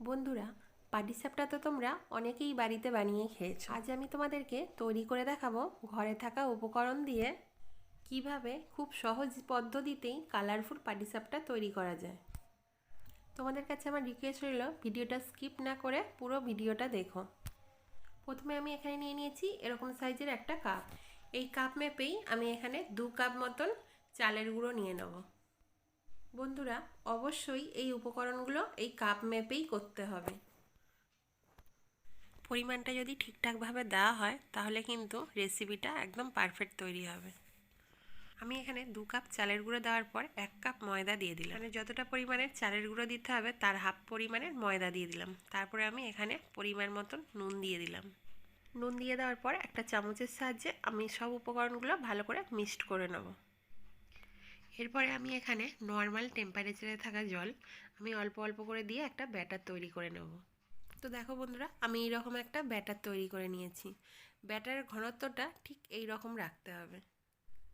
বন্ধুরা পাটিসাপটা তো তোমরা অনেকেই বাড়িতে বানিয়ে খেয়েছো। আজ আমি তোমাদেরকে তৈরি করে দেখাবো ঘরে থাকা উপকরণ দিয়ে কীভাবে খুব সহজ পদ্ধতিতেই কালারফুল পাটিসাপটা তৈরি করা যায়। তোমাদের কাছে আমার রিকোয়েস্ট রইল, ভিডিওটা স্কিপ না করে পুরো ভিডিওটা দেখো। প্রথমে আমি এখানে নিয়ে নিয়েছি এরকম সাইজের একটা কাপ এই কাপ মেপেই আমি এখানে দু কাপ মতন চালের গুঁড়ো নিয়ে নেব। বন্ধুরা, অবশ্যই এই উপকরণগুলো এই কাপ মেপেই করতে হবে। পরিমাণটা যদি ঠিকঠাকভাবে দেওয়া হয়, তাহলে কিন্তু রেসিপিটা একদম পারফেক্ট তৈরি হবে। আমি এখানে দু কাপ চালের গুঁড়ো দেওয়ার পর এক কাপ ময়দা দিয়ে দিলাম। মানে যতটা পরিমাণের চালের গুঁড়ো দিতে হবে, তার হাফ পরিমাণের ময়দা দিয়ে দিলাম। তারপরে আমি এখানে পরিমাণ মতন নুন দিয়ে দিলাম। নুন দিয়ে দেওয়ার পর একটা চামচের সাহায্যে আমি সব উপকরণগুলো ভালো করে মিক্সড করে নেব। এরপরে আমি এখানে নর্মাল টেম্পারেচারে থাকা জল আমি অল্প অল্প করে দিয়ে একটা ব্যাটার তৈরি করে নেব। তো দেখো বন্ধুরা, আমি এইরকম একটা ব্যাটার তৈরি করে নিয়েছি। ব্যাটারের ঘনত্বটা ঠিক এই রকম রাখতে হবে।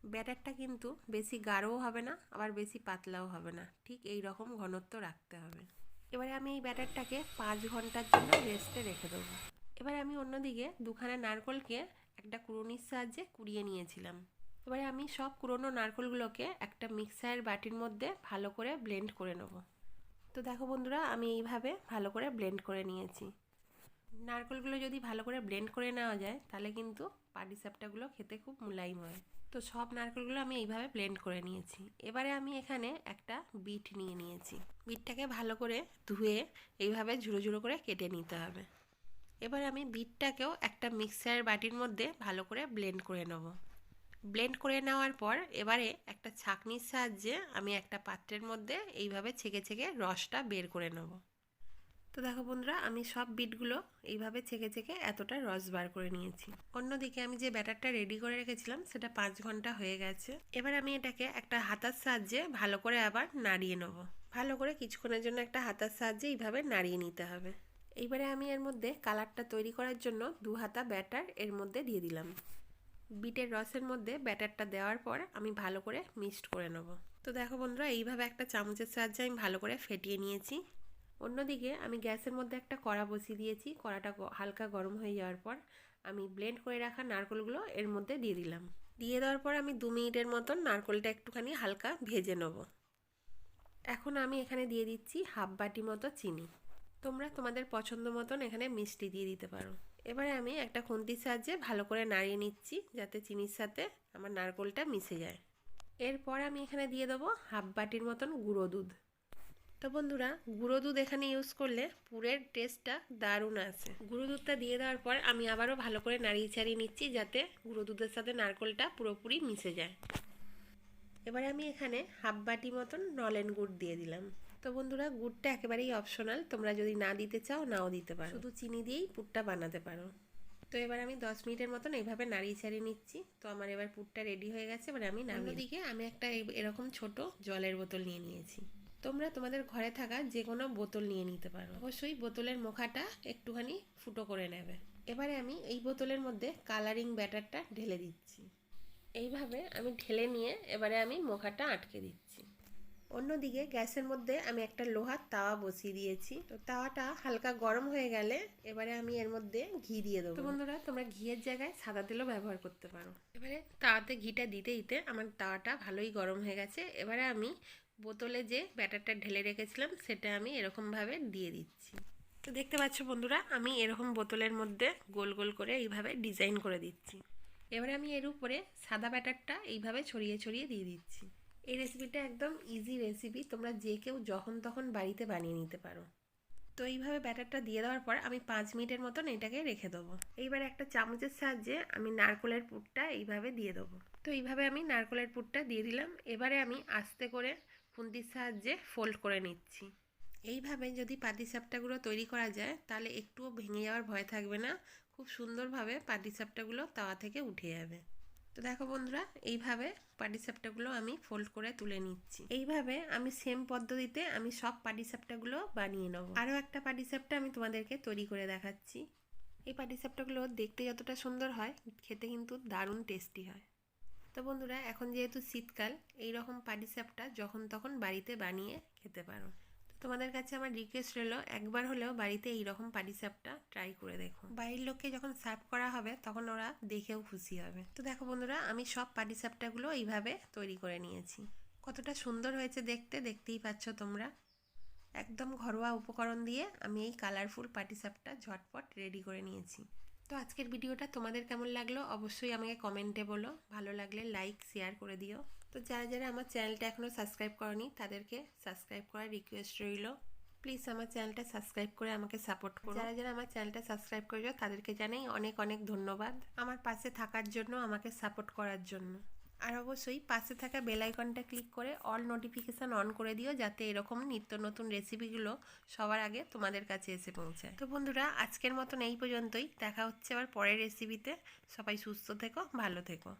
ব্যাটারটা কিন্তু বেশি গাঢ়ও হবে না, আবার বেশি পাতলাও হবে না। ঠিক এই রকম ঘনত্ব রাখতে হবে। এবারে আমি এই ব্যাটারটাকে পাঁচ ঘণ্টার জন্য রেস্টে রেখে দেবো। এবারে আমি অন্যদিকে দুখানা নারকলকে একটা কুড়ুনির সাহায্যে কুড়িয়ে নিয়েছিলাম। এবারে আমি সব কুড়োনো নারকলগুলোকে একটা মিক্সারের বাটির মধ্যে ভালো করে ব্লেন্ড করে নেব। তো দেখো বন্ধুরা, আমি এইভাবে ভালো করে ব্লেন্ড করে নিয়েছি। নারকলগুলো যদি ভালো করে ব্লেন্ড করে নেওয়া যায়, তাহলে কিন্তু পাটিসাপটাগুলো খেতে খুব মুলায়ম হয় তো সব নারকেলগুলো আমি এইভাবে ব্লেন্ড করে নিয়েছি। এবারে আমি এখানে একটা বিট নিয়ে নিয়েছি। বিটটাকে ভালো করে ধুয়ে এইভাবে ঝুড়ো ঝুড়ো করে কেটে নিতে হবে। এবার আমি বিটটাকেও একটা মিক্সার বাটির মধ্যে ভালো করে ব্লেন্ড করে নেব। ব্লেন্ড করে নেওয়ার পর এবারে একটা ছাঁকনির সাহায্যে আমি একটা পাত্রের মধ্যে এইভাবে ছেঁকে ছেঁকে রসটা বের করে নেব। তো দেখো বন্ধুরা, আমি সব বিটগুলো এইভাবে ছেঁকে ছেঁকে এতটা রস বার করে নিয়েছি। অন্যদিকে আমি যে ব্যাটারটা রেডি করে রেখেছিলাম, সেটা পাঁচ ঘণ্টা হয়ে গেছে। এবার আমি এটাকে একটা হাতার সাহায্যে ভালো করে আবার নাড়িয়ে নেব। ভালো করে কিছুক্ষণের জন্য একটা হাতার সাহায্যে এইভাবে নাড়িয়ে নিতে হবে। এইবারে আমি এর মধ্যে কালারটা তৈরি করার জন্য দু হাতা ব্যাটার এর মধ্যে দিয়ে দিলাম। বিটের রসের মধ্যে ব্যাটারটা দেওয়ার পর আমি ভালো করে মিক্সড করে নেব। তো দেখো বন্ধুরা, এইভাবে একটা চামচের সাহায্যে আমি ভালো করে ফেটিয়ে নিয়েছি। অন্যদিকে আমি গ্যাসের মধ্যে একটা কড়া বসিয়ে দিয়েছি, কড়াটা হালকা গরম হয়ে যাওয়ার পর আমি ব্লেন্ড করে রাখা নারকলগুলো এর মধ্যে দিয়ে দিলাম। দিয়ে দেওয়ার পর আমি দু মিনিটের মতন নারকলটা একটুখানি হালকা ভেজে নেব। এখন আমি এখানে দিয়ে দিচ্ছি হাফ বাটি মতো চিনি। তোমরা তোমাদের পছন্দ মতন এখানে মিষ্টি দিয়ে দিতে পারো। এবারে আমি একটা খুন্তির সাহায্যে ভালো করে নাড়িয়ে নিচ্ছি, যাতে চিনির সাথে আমার নারকোলটা মিশে যায়। এরপর আমি এখানে দিয়ে দেবো হাফ বাটির মতন গুঁড়ো দুধ। তো বন্ধুরা, গুঁড়ো দুধ এখানে ইউজ করলে পুরের টেস্টটা দারুণ আসে। গুঁড়ো দুধটা দিয়ে দেওয়ার পর আমি আবারও ভালো করে নাড়িয়ে ছাড়িয়ে নিচ্ছি, যাতে গুঁড়ো দুধের সাথে নারকোলটা পুরোপুরি মিশে যায়। এবারে আমি এখানে হাফ বাটি মতন নলেন গুড় দিয়ে দিলাম। তো বন্ধুরা গুড়টা একেবারেই অপশনাল তোমরা যদি না দিতে চাও নাও দিতে পারো। শুধু চিনি দিয়েই পুরটা বানাতে পারো। তো এবার আমি দশ মিনিটের মতন এইভাবে নাড়িয়ে ছাড়িয়ে নিচ্ছি। তো আমার এবার পুরটা রেডি হয়ে গেছে এবার আমি দিকে আমি একটা এরকম ছোট জলের বোতল নিয়ে নিয়েছি। তোমরা তোমাদের ঘরে থাকা যে কোনো বোতল নিয়ে নিতে পারো। অবশ্যই বোতলের মুখাটা একটুখানি ফুটো করে নেবে। এবারে আমি এই বোতলের মধ্যে কালারিং ব্যাটারটা ঢেলে দিচ্ছি। এইভাবে আমি ঢেলে নিয়ে এবারে আমি মোখাটা আটকে দিচ্ছি। অন্যদিকে গ্যাসের মধ্যে আমি একটা লোহার তাওয়া বসিয়ে দিয়েছি। তো তাওয়াটা হালকা গরম হয়ে গেলে এবারে আমি এর মধ্যে ঘি দিয়ে দেবো। বন্ধুরা, তোমরা ঘিয়ের জায়গায় সাদা তেলও ব্যবহার করতে পারো। এবারে তাওয়াতে ঘিটা দিতে দিতে আমার তাওয়াটা ভালোই গরম হয়ে গেছে। এবারে আমি বোতলে যে ব্যাটারটা ঢেলে রেখেছিলাম, সেটা আমি এরকমভাবে দিয়ে দিচ্ছি। তো দেখতে পাচ্ছ বন্ধুরা, আমি এরকম বোতলের মধ্যে গোল গোল করে এইভাবে ডিজাইন করে দিচ্ছি। এবারে আমি এর উপরে সাদা ব্যাটারটা এইভাবে ছড়িয়ে ছড়িয়ে দিয়ে দিচ্ছি। এই রেসিপিটা একদম ইজি রেসিপি তোমরা যে কেউ যখন তখন বাড়িতে বানিয়ে নিতে পারো। তো এইভাবে ব্যাটারটা দিয়ে দেওয়ার পর আমি পাঁচ মিনিটের মতন এটাকে রেখে দেবো। এইবার একটা চামচের সাহায্যে আমি নারকলের পুরটা এইভাবে দিয়ে দেবো। তো এইভাবে আমি নারকলের পুরটা দিয়ে দিলাম। এবারে আমি আস্তে করে খুন্তির সাহায্যে ফোল্ড করে নিচ্ছি। এইভাবে যদি পাটিসাপটাগুলো তৈরি করা যায়, তাহলে একটুও ভেঙে যাওয়ার ভয় থাকবে না। খুব সুন্দরভাবে পাটিসাপটাগুলো তাওয়া থেকে উঠে যাবে। তো দেখো বন্ধুরা, এইভাবে পাটিসাপটাগুলো আমি ফোল্ড করে তুলে নিচ্ছি। এইভাবে আমি সেম পদ্ধতিতে আমি সব পাটিসাপটাগুলো বানিয়ে নেব। আরও একটা পাটিসাপটা আমি তোমাদেরকে তৈরি করে দেখাচ্ছি। এই পাটিসাপটাগুলো দেখতে যতটা সুন্দর হয়, খেতে কিন্তু দারুণ টেস্টি হয়। তো বন্ধুরা, এখন যেহেতু শীতকাল এই রকম পাটিসাপটা যখন তখন বাড়িতে বানিয়ে খেতে পারো। তোমাদের কাছে আমার রিকোয়েস্ট রইল, একবার হলেও বাড়িতে এইরকম পাটিসাপটা ট্রাই করে দেখো। বাড়ির লোককে যখন সার্ভ করা হবে, তখন ওরা দেখেও খুশি হবে। তো দেখো বন্ধুরা, আমি সব পাটিসাপটাগুলো এইভাবে তৈরি করে নিয়েছি। কতটা সুন্দর হয়েছে দেখতে, দেখতেই পাচ্ছ তোমরা। একদম ঘরোয়া উপকরণ দিয়ে আমি এই কালারফুল পাটিসাপটা ঝটপট রেডি করে নিয়েছি। তো আজকের ভিডিওটা তোমাদের কেমন লাগল? অবশ্যই আমাকে কমেন্টে বলো। ভালো লাগলে লাইক শেয়ার করে দিও। তো যারা যারা আমার চ্যানেলটা এখনও সাবস্ক্রাইব করনি, তাদেরকে সাবস্ক্রাইব করার রিকোয়েস্ট রইল। প্লিজ আমার চ্যানেলটা সাবস্ক্রাইব করে আমাকে সাপোর্ট করো। যারা যারা আমার চ্যানেলটা সাবস্ক্রাইব করেছ, তাদেরকে জানাই অনেক অনেক ধন্যবাদ। আমার পাশে থাকার জন্য, আমাকে সাপোর্ট করার জন্য। আর অবশ্যই পাশে থাকা বেল আইকনটা ক্লিক করে অল নোটিফিকেশান অন করে দিও, যাতে এরকম নিত্য নতুন রেসিপিগুলো সবার আগে তোমাদের কাছে এসে পৌঁছায়। তো বন্ধুরা, আজকের মতন এই পর্যন্তই। দেখা হচ্ছে আবার পরের রেসিপিতে সবাই সুস্থ থেকো, ভালো থেকো।